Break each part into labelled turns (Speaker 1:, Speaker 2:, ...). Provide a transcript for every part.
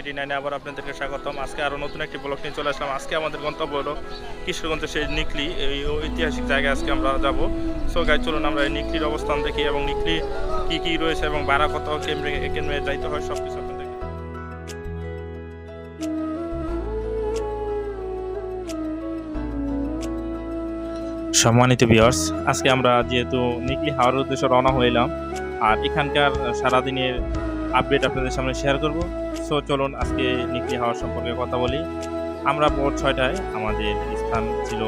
Speaker 1: এটি নাইনে আবার আপনাদেরকে স্বাগতম। আজকে আরও নতুন একটি ব্লক নিয়ে চলে আসলাম। আজকে আমাদের গন্তব্য হলো কিশোরগঞ্জের সেই নিকলি, এই ঐতিহাসিক জায়গায় আজকে আমরা যাব। সো গাই চলুন আমরা এই নিকলির অবস্থান দেখি এবং নিকলি কী কী রয়েছে এবং ভাড়া কত, কেমনে কেমনে যাইতে হয় সব কিছু সম্মানিত বিয়ার্স আজকে আমরা যেহেতু নিকলি হাওয়ার উদ্দেশ্যে রওনা হইলাম, আর এখানকার সারাদিনের আপডেট আপনাদের সামনে শেয়ার করব। সো চলুন আজকে নিকলি হাওয়ার সম্পর্কে কথা বলি। আমরা ভোর ছয়টায় আমাদের স্থান ছিল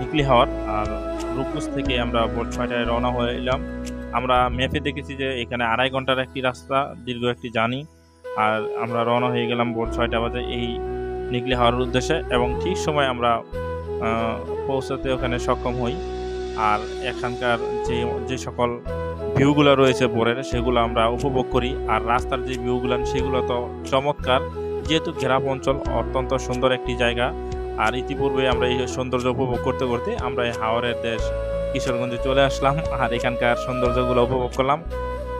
Speaker 1: নিকলি হাওয়ার। আর রূপগুজ থেকে আমরা ভোর ছয়টায় রওনা হয়ে এলাম। আমরা ম্যাপে দেখেছি যে এখানে আড়াই ঘণ্টার একটি রাস্তা, দীর্ঘ একটি জানি আর আমরা রওনা হয়ে গেলাম ভোর ছয়টা বাজে এই নিকলি হাওয়ার উদ্দেশ্যে। এবং ঠিক সময় আমরা পৌঁছাতে ওখানে সক্ষম হই। আর এখানকার যে যে সকল ভিউগুলো রয়েছে বোরের সেগুলো আমরা উপভোগ করি। আর রাস্তার যে ভিউগুলো, সেগুলো তো চমৎকার। যেহেতু ঘেরাপ অঞ্চল, অত্যন্ত সুন্দর একটি জায়গা। আর ইতিপূর্বে আমরা এই সৌন্দর্য উপভোগ করতে করতে আমরা এই হাওরের দেশ কিশোরগঞ্জে চলে আসলাম। আর এখানকার সৌন্দর্যগুলো উপভোগ করলাম।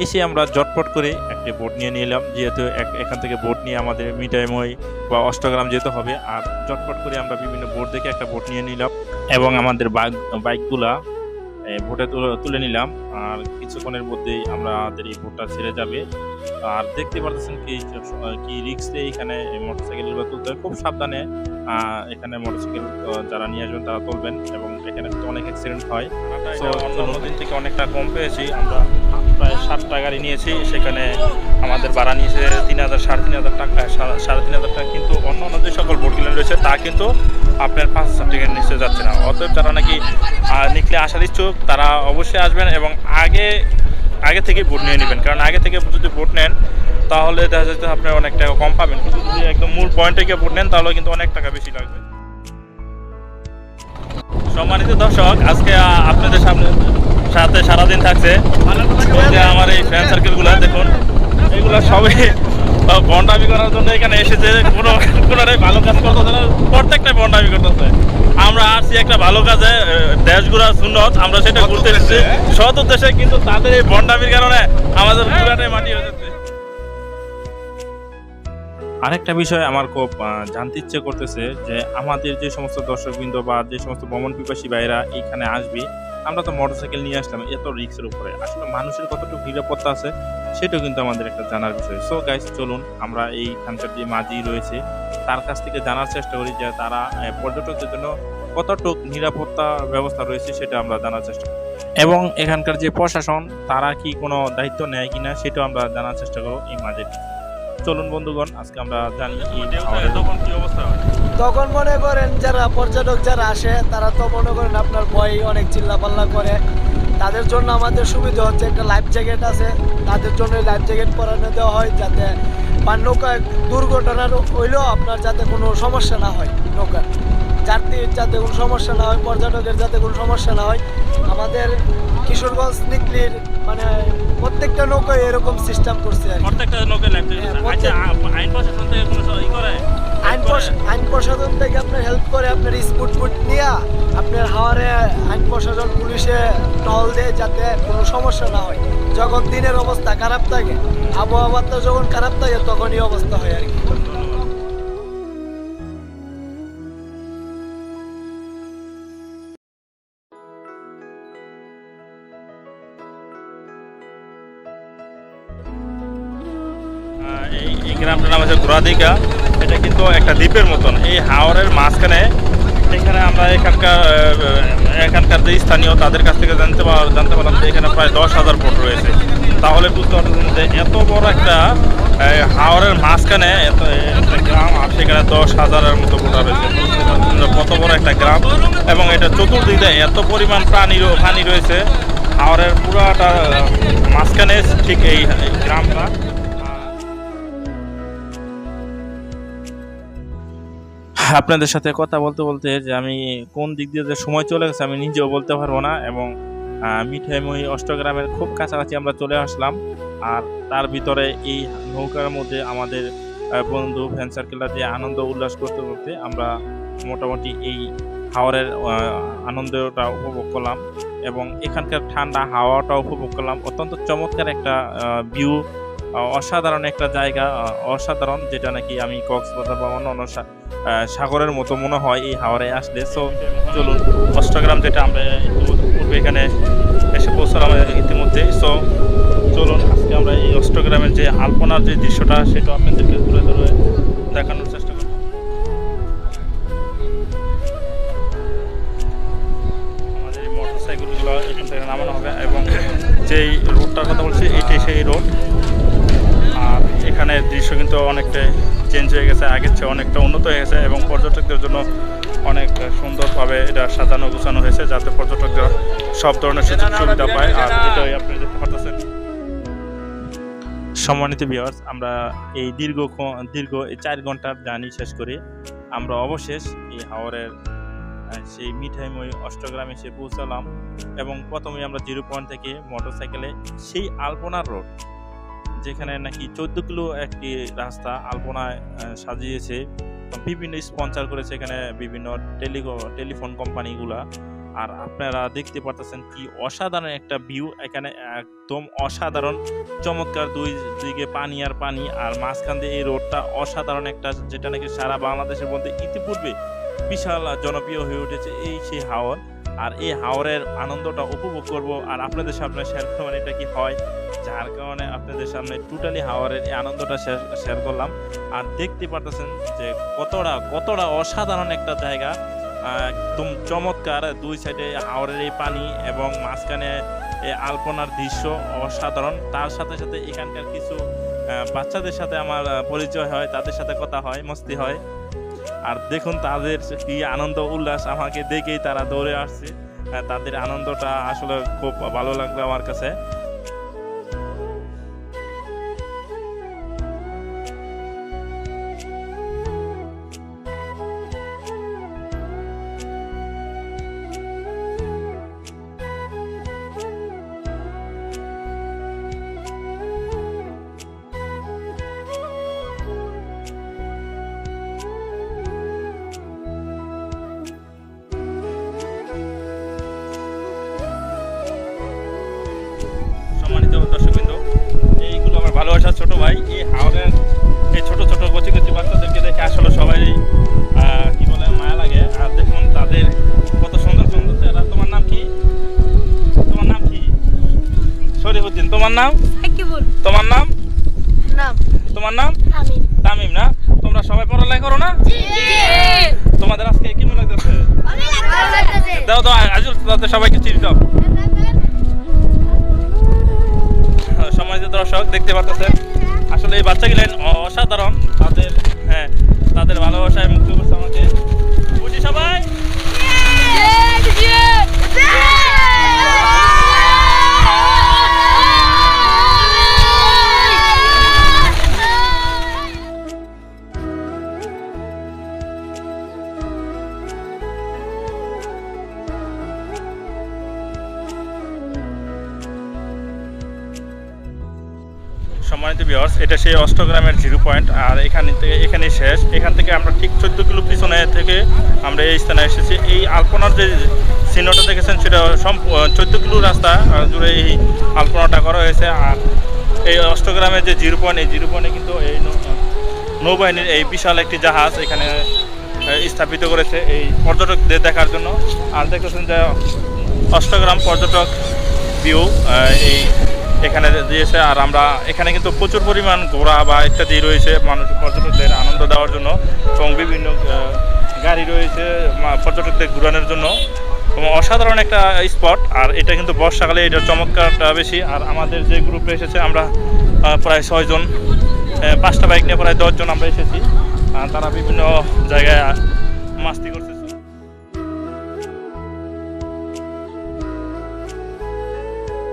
Speaker 1: এসে আমরা জটপট করে একটি বোট নিয়ে নিলাম। যেহেতু এখান থেকে বোট নিয়ে আমাদের মিটাইময় বা অষ্টগ্রাম যেতে হবে। আর চটপট করে আমরা বিভিন্ন বোট দেখে একটা বোট নিয়ে নিলাম। এবং আমাদের বাইক, বাইকগুলা এ, বোটে তুলে- তুলে নিলাম। আর কিছুক্ষণের মধ্যেই আমরা আমাদের এই ভোটটা ছেড়ে যাবে। আর দেখতে পাচ্ছেন কি কি রিক্সে এখানে মোটরসাইকেলগুলো তুলতে খুব সাবধানে এখানে মোটরসাইকেল যারা নিয়ে আসবেন তারা তুলবেন এবং এখানে কিন্তু অনেক অ্যাক্সিডেন্ট হয়। তো অন্য দিন থেকে অনেকটা কম পেয়েছি। আমরা প্রায় সাতটা গাড়ি নিয়েছি। সেখানে আমাদের ভাড়া নিয়েছে তিন হাজার সাড়ে তিন হাজার টাকা সাড়ে তিন হাজার টাকা। কিন্তু অন্য অন্য যে সকল ভোট কিলোমিটার রয়েছে তা কিন্তু আপনার পাঁচ হাজার টাকার নিচে যাচ্ছে না। অতএব যারা নাকি নিকলে আসার ইচ্ছুক তারা অবশ্যই আসবেন এবং আগে আগে থেকে ভোট নিয়ে নেবেন। কারণ আগে থেকে যদি ভোট নেন তাহলে দেখা যাচ্ছে আপনি অনেক টাকা কম পাবেন। কিন্তু যদি একদম মূল পয়েন্টে গিয়ে ভোট নেন তাহলে কিন্তু অনেক টাকা বেশি লাগবে। সম্মানিত দর্শক আজকে আপনাদের সামনে সাথে সারাদিন থাকছে। আমার এই ফ্রেন্ড সার্কেলগুলো দেখুন এগুলো সবই বন্ডামি করার জন্য এখানে এসেছে। কোনো কোনোটাই ভালো কাজ করতেছে না। প্রত্যেকটা বন্ডামি করতেছে। আমরা আসছি একটা ভালো কাজে দেশ ঘোরা সুন্নত। আমরা সেটা ঘুরতে এসেছি। সৎ উদ্দেশ্যে কিন্তু তাদের এই বন্ডামির কারণে আমাদের পুরাটাই মাটি হয়ে যাচ্ছে। আরেকটা বিষয় আমার খুব জানতে ইচ্ছে করতেছে যে আমাদের যে সমস্ত দর্শকবৃন্দ বা যে সমস্ত ভ্রমণ পিপাসী ভাইরা এইখানে আসবে আমরা তো মোটরসাইকেল নিয়ে আসলাম, এত রিক্সের উপরে। আসলে মানুষের কতটুকু নিরাপত্তা আছে, সেটাও কিন্তু আমাদের একটা জানার বিষয়। সো গাইস চলুন, আমরা এই এইখানকার যে মাঝি রয়েছে। তার কাছ থেকে জানার চেষ্টা করি যে তারা পর্যটকদের জন্য কতটুক নিরাপত্তা ব্যবস্থা রয়েছে, সেটা আমরা জানার চেষ্টা করি। এবং এখানকার যে প্রশাসন, তারা কি কোনো দায়িত্ব নেয় কিনা, সেটাও আমরা জানার চেষ্টা করব এই মাঝে। চলুন বন্ধুগণ আজকে আমরা জানি এই তখন কি অবস্থা হয়?
Speaker 2: তখন মনে করেন যারা পর্যটক যারা আসে তারা তো মনে করেন আপনার ভয় অনেক চিল্লাপাল্লা করে। তাদের জন্য আমাদের সুবিধা হচ্ছে একটা লাইফ জ্যাকেট আছে। তাদের জন্য লাইফ জ্যাকেট পরানো দেওয়া হয় যাতে বা নৌকায় দুর্ঘটনার হইলেও আপনার যাতে কোনো সমস্যা না হয় নৌকার। যাত্রীর যাতে কোনো সমস্যা না হয় পর্যটকের যাতে কোনো সমস্যা না হয় আমাদের কিশোরগঞ্জ নিকলির মানে প্রত্যেকটা নৌকায় এরকম সিস্টেম করছে
Speaker 1: প্রত্যেকটা লাগছে
Speaker 2: হ্যাঁ,
Speaker 1: আচ্ছা আইন প্রশাসন থেকে কোনো ই করে?
Speaker 2: আইন প্রশাসন থেকে আপনার হেল্প করে আপনার স্পুট ফুট নিয়ে আপনার হাওয়ারে আইন প্রশাসন পুলিশে টহল দেয় যাতে কোনো সমস্যা না হয়। যখন দিনের অবস্থা খারাপ থাকে আবহাওয়াটা যখন খারাপ থাকে তখনই অবস্থা হয় আর কি।
Speaker 1: এই নাম হচ্ছে ঘোড়াদিঘা এটা কিন্তু একটা দ্বীপের মতন। এই হাওরের মাঝখানে এখানে আমরা এখানকার এখানকার যে স্থানীয়, তাদের কাছ থেকে জানতে জানতে পারলাম যে এখানে প্রায় দশ হাজার ফুট রয়েছে। তাহলে বুঝতে পারছেন যে এত বড় একটা হাওরের মাঝখানে এত, একটা গ্রাম, আর সেখানে দশ হাজারের মতো ভোটার রয়েছে। কত বড় একটা গ্রাম। এবং এটা চতুর্দিকে এত পরিমাণ প্রাণী প্রাণী রয়েছে। হাওরের পুরাটা মাঝখানে ঠিক এই গ্রামটা। আপনাদের সাথে কথা বলতে বলতে যে আমি কোন দিক দিয়ে যে সময় চলে গেছে আমি নিজেও বলতে পারব না এবং মিঠাইময়ী অষ্টগ্রামের খুব কাছাকাছি আমরা চলে আসলাম। আর তার ভিতরে এই নৌকার মধ্যে আমাদের বন্ধু ফ্রেন্ড সার্কেলরা যে আনন্দ উল্লাস করতে করতে আমরা মোটামুটি এই হাওয়ারের আনন্দটা উপভোগ করলাম এবং এখানকার ঠান্ডা হাওয়াটা উপভোগ করলাম। অত্যন্ত চমৎকার একটা ভিউ অসাধারণ একটা জায়গা অসাধারণ, যেটা নাকি আমি কক্সবাজার বা অন্য অন্য সাগরের মতো মনে হয় এই হাওয়ারে আসলে। সো চলুন, অষ্টগ্রাম যেটা আমরা পূর্বে এখানে এসে পৌঁছালাম ইতিমধ্যে। সো চলুন, আজকে আমরা এই অষ্টগ্রামের যে আলপনার যে দৃশ্যটা, সেটা আপনাদেরকে তুলে ধরে দেখানোর চেষ্টা করব। আমাদের এই মোটর সাইকেলগুলো এখান থেকে নামানো হবে এবং যেই রোডটার কথা বলছি এইটাই সেই রোড এখানে দৃশ্য কিন্তু অনেকটা চেঞ্জ হয়ে গেছে আগের চেয়ে অনেকটা উন্নত হয়ে গেছে এবং পর্যটকদের জন্য অনেক সুন্দরভাবে এটা সাজানো গুছানো হয়েছে যাতে পর্যটকরা সব ধরনের সুযোগ সুবিধা পায়। আর এটাই আপনি দেখতে পাচ্ছেন সম্মানিত ভিউয়ার্স আমরা এই দীর্ঘ দীর্ঘ এই চার ঘণ্টার জার্নি শেষ করি। আমরা অবশেষ এই হাওরের আহ, সেই মিঠাইময় অষ্টগ্রামে এসে পৌঁছালাম এবং প্রথমে আমরা জিরো পয়েন্ট থেকে মোটরসাইকেলে সেই আলপনার রোড যেখানে নাকি চোদ্দ কিলো একটি রাস্তা আলপনায় সাজিয়েছে বিভিন্ন স্পন্সর করেছে এখানে বিভিন্ন টেলি টেলিফোন কোম্পানিগুলা। আর আপনারা দেখতে পারতেছেন কি অসাধারণ একটা ভিউ। এখানে একদম অসাধারণ, চমৎকার দুই দিকে পানি আর পানি, আর মাঝখান দিয়ে এই রোডটা অসাধারণ একটা, যেটা নাকি সারা বাংলাদেশের মধ্যে ইতিপূর্বে বিশাল জনপ্রিয় হয়ে উঠেছে এই সেই হাওর। আর এই হাওরের আনন্দটা উপভোগ করব, আর আপনাদের সামনে শেয়ার করবেন এটা কি হয়। যার কারণে আপনাদের সামনে টোটালি হাওয়ারের এই আনন্দটা শেয়ার করলাম। আর দেখতে পারতেছেন যে কতটা কতটা অসাধারণ একটা জায়গা। একদম চমৎকার, দুই সাইডে হাওরের এই পানি এবং মাঝখানে এই আলপনার দৃশ্য অসাধারণ। তার সাথে সাথে এখানকার কিছু বাচ্চাদের সাথে আমার পরিচয় হয়, তাদের সাথে কথা হয়, মস্তি হয়। আর দেখুন তাদের কি আনন্দ উল্লাস আমাকে দেখেই তারা দৌড়ে আসছে। তাদের আনন্দটা আসলে খুব ভালো লাগল আমার কাছে। ভাই এই হাওড়ের এই ছোট ছোট কচি কচি বাচ্চাদেরকে দেখে আসলে সবাই কি বলে মায়া লাগে। আর দেখুন তাদের কত সুন্দর সুন্দর চেহারা। তোমার নাম কি? তোমার নাম কি? শরীফুদ্দিন তোমার নাম? তোমার নাম? তোমার নাম? তামিম। না? তোমরা সবাই পড়ালেখা করো না? তোমাদের আজকে কেমন লাগতেছে? দাও দাও আজ তাদের সবাইকে চিনি দাও। সমাজের দর্শক দেখতে পাচ্ছেন আসলে এই বাচ্চা গেলেন অসাধারণ তাদের হ্যাঁ তাদের ভালোবাসায় মুক্ত করছে আমাকে বুঝি সবাই সম্মানিত এটা সেই অষ্টগ্রামের জিরো পয়েন্ট আর এখান থেকে এখানে শেষ। এখান থেকে আমরা ঠিক চোদ্দ কিলো পিছনে থেকে আমরা এই স্থানে এসেছি। এই আলপনার যে চিহ্নটা দেখেছেন, সেটা চোদ্দ কিলো রাস্তা জুড়ে এই আলপনাটা করা হয়েছে। আর এই অষ্টগ্রামের যে জিরো পয়েন্ট এই জিরো পয়েন্টে কিন্তু এই নৌবাহিনীর এই বিশাল একটি জাহাজ এখানে স্থাপিত করেছে এই পর্যটকদের দেখার জন্য। আর দেখতেছেন যে অষ্টগ্রাম পর্যটক ভিউ এই এখানে দিয়েছে, আর আমরা এখানে কিন্তু প্রচুর পরিমাণ ঘোড়া বা ইত্যাদি রয়েছে মানুষ, পর্যটকদের আনন্দ দেওয়ার জন্য এবং বিভিন্ন গাড়ি রয়েছে পর্যটকদের ঘুরানোর জন্য। এবং অসাধারণ একটা স্পট, আর এটা কিন্তু বর্ষাকালে এটা চমৎকারটা বেশি। আর আমাদের যে গ্রুপে এসেছে, আমরা প্রায় ছয়জন পাঁচটা বাইক নিয়ে প্রায় দশজন আমরা এসেছি। তারা বিভিন্ন জায়গায় মাস্তি করছে।